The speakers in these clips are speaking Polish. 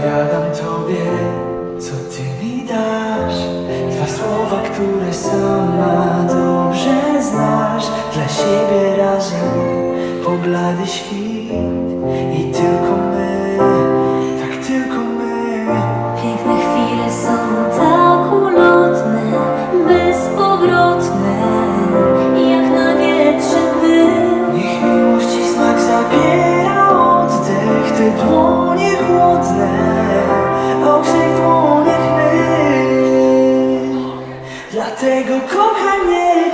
Odpowiadam Tobie, co Ty mi dasz. Dwa słowa, które sama dobrze znasz. Dla siebie razem poblady świt. I tylko my, tak tylko my. Piękne chwile są tak ulotne, bezpowrotne Jak na wietrze pył Niech miłości smak zabiera oddech, te dłonie smutne Okrzyk dłoniach my Dlatego kochanie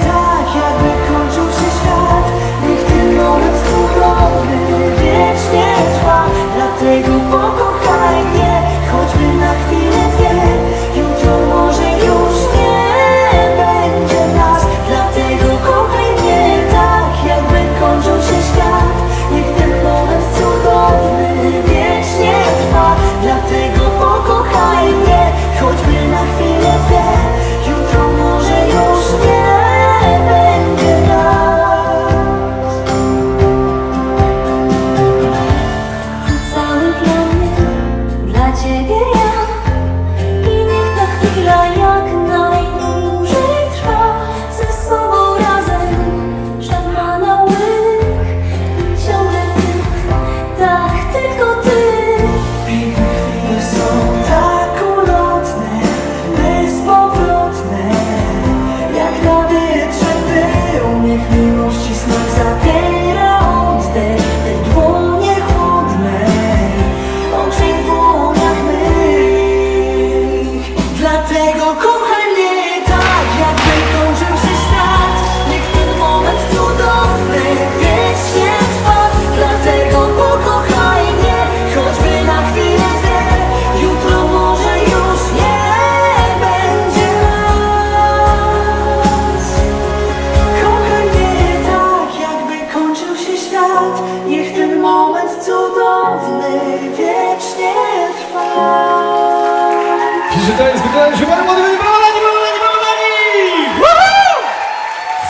Siłowani młody!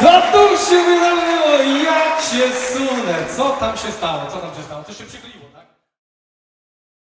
Co się wydarzyło? Jak się sunę? Co tam się stało? Co tam się stało? Coś się przykleiło, tak?